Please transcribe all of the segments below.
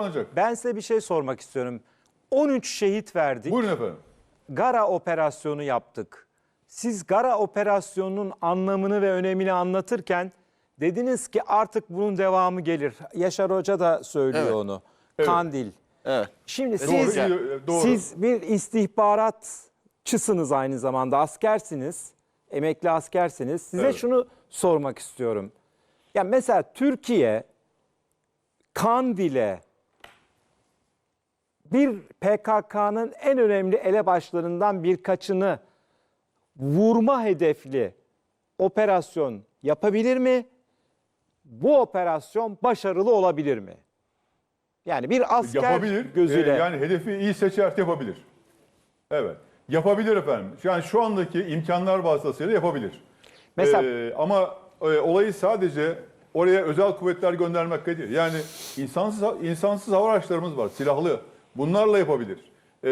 Ancak. Ben size bir şey sormak istiyorum. 13 şehit verdik. Buyurun efendim. Gara operasyonu yaptık. Siz Gara operasyonunun anlamını ve önemini anlatırken dediniz ki artık bunun devamı gelir. Yaşar Hoca da söylüyor Evet. onu. Evet. Kandil. Evet. Şimdi Doğru, siz iyi, doğru. siz bir istihbaratçısınız aynı zamanda askersiniz. Emekli askersiniz. Size Evet. şunu sormak istiyorum. Ya mesela Türkiye Kandil'e bir PKK'nın en önemli elebaşlarından birkaçını vurma hedefli operasyon yapabilir mi? Bu operasyon başarılı olabilir mi? Yani bir asker Yapabilir. gözüyle Ee, yani hedefi iyi seçer yapabilir. Evet. Yapabilir efendim. Yani şu andaki imkanlar vasıtasıyla yapabilir. Mesela- Ee, ama e, olayı sadece oraya özel kuvvetler göndermek değil. Yani insansız insansız hava araçlarımız var, silahlı. Bunlarla yapabilir. Ee,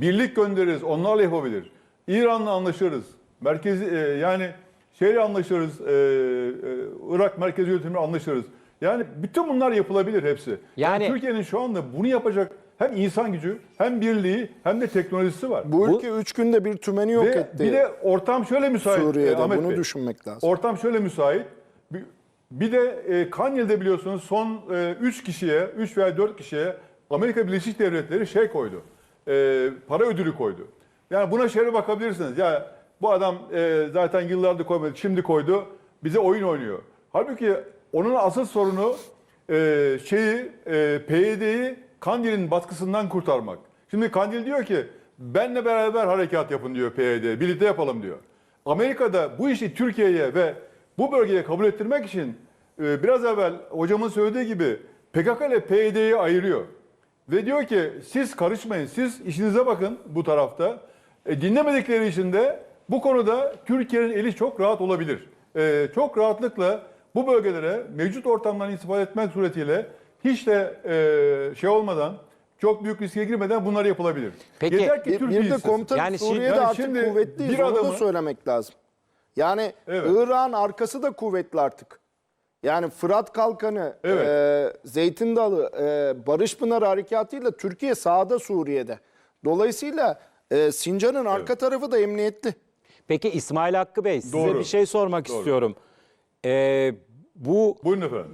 birlik göndeririz, onlarla yapabilir. İran'la anlaşırız. Merkezi e, yani şeyle anlaşırız. e, e, Irak merkezi yönetimle anlaşırız. Yani bütün bunlar yapılabilir hepsi. Yani, Yani- Türkiye'nin şu anda bunu yapacak hem insan gücü, hem birliği, hem de teknolojisi var. Bu ülke üç günde bir tümeni yok Ve etti. bir de ortam şöyle müsait. e, Suriye'de Ahmet bunu Bey. düşünmek lazım. Ortam şöyle müsait. Bir, bir de e, Kanya'da biliyorsunuz son 3 kişiye, 3 veya 4 kişiye Amerika Birleşik Devletleri şey koydu. E, para ödülü koydu. Yani buna şöyle bakabilirsiniz. Ya bu adam e, zaten yıllardır koymadı, şimdi koydu. Bize oyun oynuyor. Halbuki onun asıl sorunu e, şeyi e, PYD'yi Kandil'in baskısından kurtarmak. Şimdi Kandil diyor ki benle beraber harekat yapın diyor PYD. Birlikte yapalım diyor. Amerika'da bu işi Türkiye'ye ve bu bölgeye kabul ettirmek için e, biraz evvel hocamın söylediği gibi PKK ile PYD'yi ayırıyor. Ve diyor ki siz karışmayın, siz işinize bakın bu tarafta. E, dinlemedikleri için de bu konuda Türkiye'nin eli çok rahat olabilir. E, çok rahatlıkla bu bölgelere mevcut ortamdan istifade etmek suretiyle hiç de e, şey olmadan, çok büyük riske girmeden bunlar yapılabilir. Peki, Yeter ki Bir, Türkiye bir de komutan Yani şimdi- Suriye'de yani artık şimdi kuvvetliyiz. bir Onu da adamı- söylemek lazım. Yani Evet. Irak'ın arkası da kuvvetli artık. Yani Fırat Kalkanı, Evet. e, Zeytin Dalı, e, Barış Pınarı harekatıyla Türkiye sağda Suriye'de. Dolayısıyla e, Sincan'ın arka tarafı da emniyetli. Peki İsmail Hakkı Bey size Doğru. bir şey sormak Doğru. istiyorum. Ee, bu.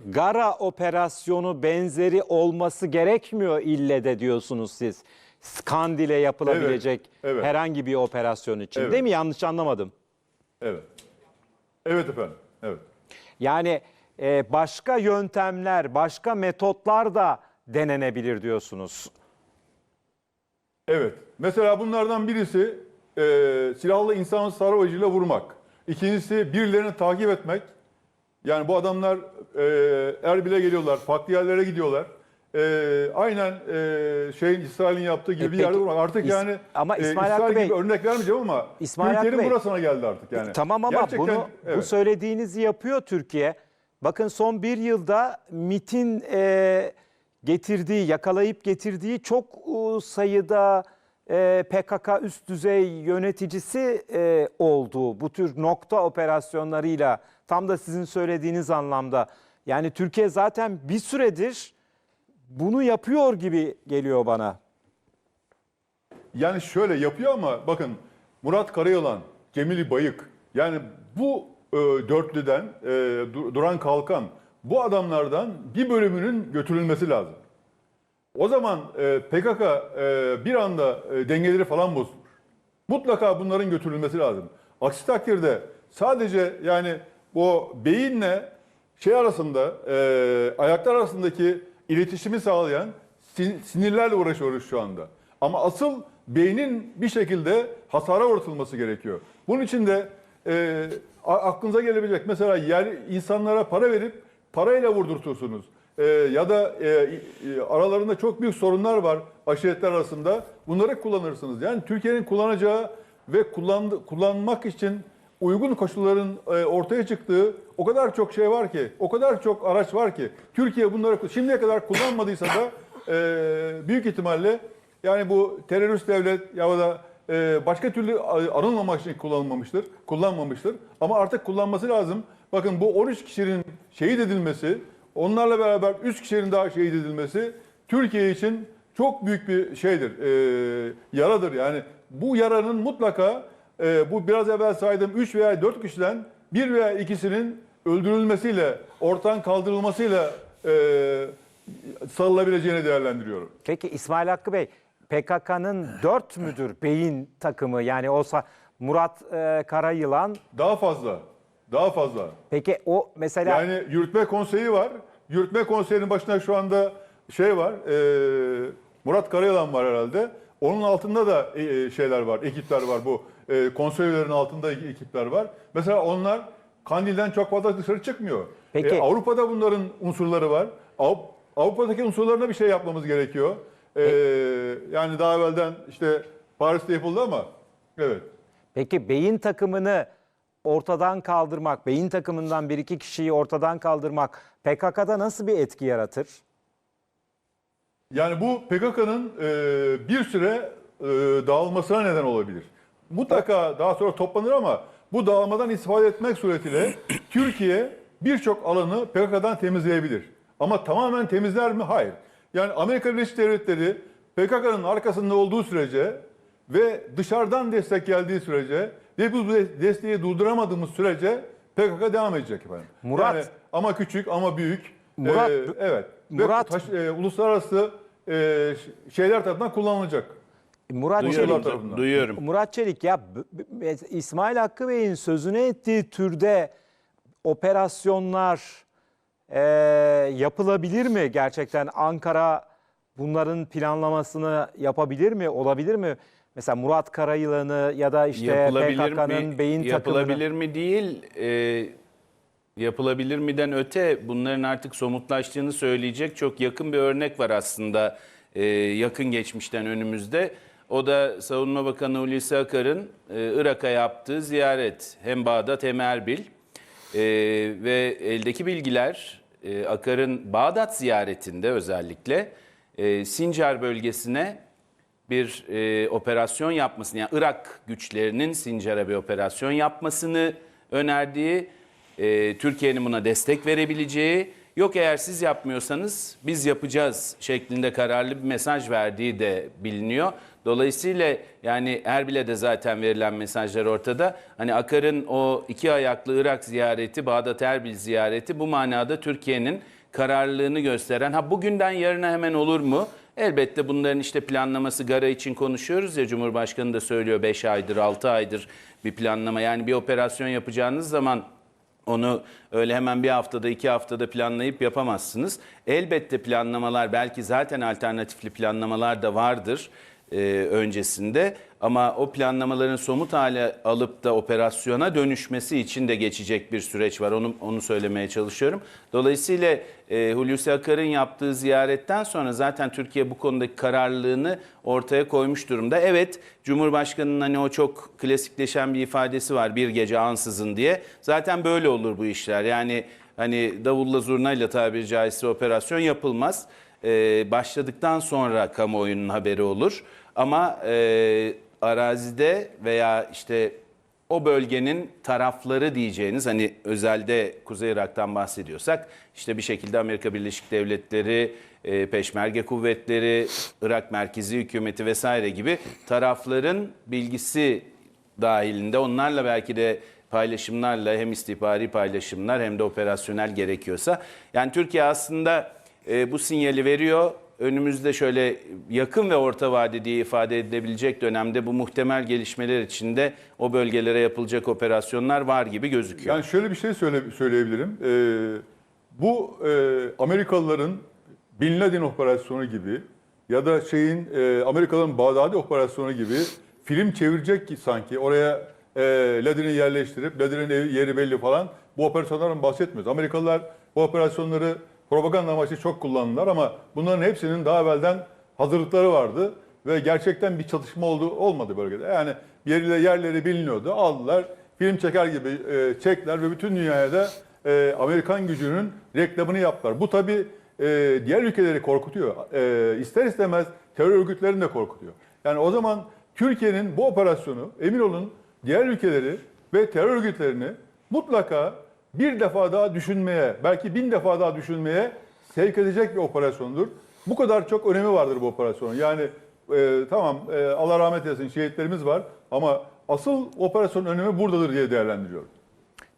Gara operasyonu benzeri olması gerekmiyor ille de diyorsunuz siz. Skandil'e yapılabilecek Evet, evet. herhangi bir operasyon için. Evet. Değil mi? Yanlış anlamadım. Evet. Evet efendim. Evet. Yani e, başka yöntemler, başka metotlar da denenebilir diyorsunuz. Evet. Mesela bunlardan birisi e, silahlı insan sarvacıyla vurmak. İkincisi birilerini takip etmek. Yani bu adamlar e, Erbil'e geliyorlar, farklı yerlere gidiyorlar. E, aynen e, şeyin İsrail'in yaptığı gibi E bir peki, yerde vurmak. Artık İs- yani ama e, İsmail İsrail gibi Bey- örnek vermeyeceğim ama İsmail Türkiye'nin Bey- burasına geldi artık yani. Tamam ama Gerçekten, bunu bu evet. söylediğinizi yapıyor Türkiye. Bakın son bir yılda MIT'in e, getirdiği, yakalayıp getirdiği çok sayıda e, PKK üst düzey yöneticisi e, oldu. Bu tür nokta operasyonlarıyla tam da sizin söylediğiniz anlamda. Yani Türkiye zaten bir süredir bunu yapıyor gibi geliyor bana. Yani şöyle yapıyor ama bakın Murat Karayalan, Cemil Bayık yani bu dörtlüden e, Du- Duran Kalkan bu adamlardan bir bölümünün götürülmesi lazım. O zaman e, PKK e, bir anda e, dengeleri falan bozulur. Mutlaka bunların götürülmesi lazım. Aksi takdirde sadece yani bu beyinle şey arasında e, ayaklar arasındaki iletişimi sağlayan sin- sinirlerle uğraşıyoruz şu anda. Ama asıl beynin bir şekilde hasara uğratılması gerekiyor. Bunun için de e, aklınıza gelebilecek mesela yer insanlara para verip parayla vurdurtursunuz. E, ya da e, e, aralarında çok büyük sorunlar var aşiretler arasında. Bunları kullanırsınız. Yani Türkiye'nin kullanacağı ve kullandı, kullanmak için uygun koşulların e, ortaya çıktığı o kadar çok şey var ki, o kadar çok araç var ki Türkiye bunları şimdiye kadar kullanmadıysa da e, büyük ihtimalle yani bu terörist devlet ya da e, başka türlü arınmamak için kullanılmamıştır, kullanmamıştır. Ama artık kullanması lazım. Bakın bu 13 kişinin şehit edilmesi, onlarla beraber 3 kişinin daha şehit edilmesi Türkiye için çok büyük bir şeydir, e, yaradır. Yani bu yaranın mutlaka e, bu biraz evvel saydığım 3 veya 4 kişiden bir veya ikisinin öldürülmesiyle, ortadan kaldırılmasıyla e, sarılabileceğini değerlendiriyorum. Peki İsmail Hakkı Bey, PKK'nın 4 müdür beyin takımı yani olsa Murat e, Karayılan Daha fazla, daha fazla. peki o mesela Yani yürütme konseyi var. Yürütme konseyinin başında şu anda şey var. e, Murat Karayalan var herhalde. Onun altında da e, e, şeyler var, ekipler var bu. E, konseylerin altında ek- ekipler var. Mesela onlar Kandil'den çok fazla dışarı çıkmıyor. Peki. E, Avrupa'da bunların unsurları var. Av- Avrupa'daki unsurlarına bir şey yapmamız gerekiyor. E, yani daha evvelden işte Paris'te yapıldı ama evet. Peki beyin takımını ortadan kaldırmak, beyin takımından bir iki kişiyi ortadan kaldırmak PKK'da nasıl bir etki yaratır? Yani bu PKK'nın e, bir süre e, dağılmasına neden olabilir. Mutlaka daha sonra toplanır ama bu dağılmadan istifade etmek suretiyle Türkiye birçok alanı PKK'dan temizleyebilir. Ama tamamen temizler mi? Hayır. Yani Amerika Birleşik Devletleri PKK'nın arkasında olduğu sürece ve dışarıdan destek geldiği sürece ve bu desteği durduramadığımız sürece PKK devam edecek efendim. Murat- Yani ama küçük ama büyük. Murat- e, evet. Murat- Ve taş- e, uluslararası e, şeyler tarafından kullanılacak. Murat Duyuyorum. Çelik, tarafından. Duyuyorum. Murat Çelik ya İsmail Hakkı Bey'in sözünü ettiği türde operasyonlar e, yapılabilir mi gerçekten? Ankara bunların planlamasını yapabilir mi? Olabilir mi? Mesela Murat Karayılan'ı ya da işte PKK'nın beyin takımını. yapılabilir mi değil. e, yapılabilir miden öte bunların artık somutlaştığını söyleyecek çok yakın bir örnek var aslında e, yakın geçmişten önümüzde. O da Savunma Bakanı Hulusi Akar'ın e, Irak'a yaptığı ziyaret. Hem Bağdat hem Erbil. E, ve eldeki bilgiler e, Akar'ın Bağdat ziyaretinde özellikle e, Sincar bölgesine bir e, operasyon yapmasını, yani Irak güçlerinin Sincar'a bir operasyon yapmasını önerdiği, e, Türkiye'nin buna destek verebileceği, yok eğer siz yapmıyorsanız biz yapacağız şeklinde kararlı bir mesaj verdiği de biliniyor. Dolayısıyla yani Erbil'e de zaten verilen mesajlar ortada. Hani Akar'ın o iki ayaklı Irak ziyareti, Bağdat Erbil ziyareti bu manada Türkiye'nin kararlılığını gösteren. Ha bugünden yarına hemen olur mu? Elbette bunların işte planlaması Gara için konuşuyoruz ya Cumhurbaşkanı da söylüyor 5 aydır 6 aydır bir planlama. Yani bir operasyon yapacağınız zaman onu öyle hemen bir haftada iki haftada planlayıp yapamazsınız. Elbette planlamalar belki zaten alternatifli planlamalar da vardır e, öncesinde. Ama o planlamaların somut hale alıp da operasyona dönüşmesi için de geçecek bir süreç var. Onu, onu söylemeye çalışıyorum. Dolayısıyla e, Hulusi Akar'ın yaptığı ziyaretten sonra zaten Türkiye bu konudaki kararlılığını ortaya koymuş durumda. Evet Cumhurbaşkanı'nın hani o çok klasikleşen bir ifadesi var bir gece ansızın diye. Zaten böyle olur bu işler. Yani hani davulla zurnayla tabiri caizse operasyon yapılmaz. Ee, başladıktan sonra kamuoyunun haberi olur. Ama e, arazide veya işte o bölgenin tarafları diyeceğiniz hani özelde Kuzey Irak'tan bahsediyorsak işte bir şekilde Amerika Birleşik Devletleri, e, Peşmerge kuvvetleri, Irak merkezi hükümeti vesaire gibi tarafların bilgisi dahilinde onlarla belki de paylaşımlarla hem istihbari paylaşımlar hem de operasyonel gerekiyorsa yani Türkiye aslında e, bu sinyali veriyor. Önümüzde şöyle yakın ve orta vade diye ifade edilebilecek dönemde bu muhtemel gelişmeler içinde o bölgelere yapılacak operasyonlar var gibi gözüküyor. Yani şöyle bir şey söyle, söyleyebilirim. Ee, bu e, Amerikalıların Bin Laden operasyonu gibi ya da şeyin e, Amerikalıların Bağdadi operasyonu gibi film çevirecek ki sanki oraya e, Laden'i yerleştirip Laden'in yeri belli falan bu operasyonlardan bahsetmiyoruz. Amerikalılar bu operasyonları propaganda amaçlı çok kullandılar ama bunların hepsinin daha evvelden hazırlıkları vardı ve gerçekten bir çatışma oldu olmadı bölgede. Yani yerleri, yerleri biliniyordu. Aldılar, film çeker gibi e, çektiler ve bütün dünyaya da e, Amerikan gücünün reklamını yaptılar. Bu tabii e, diğer ülkeleri korkutuyor. E, ister istemez terör örgütlerini de korkutuyor. Yani o zaman Türkiye'nin bu operasyonu emin olun diğer ülkeleri ve terör örgütlerini mutlaka bir defa daha düşünmeye, belki bin defa daha düşünmeye sevk edecek bir operasyondur. Bu kadar çok önemi vardır bu operasyonun. Yani e, tamam e, Allah rahmet eylesin şehitlerimiz var ama asıl operasyonun önemi buradadır diye değerlendiriyorum.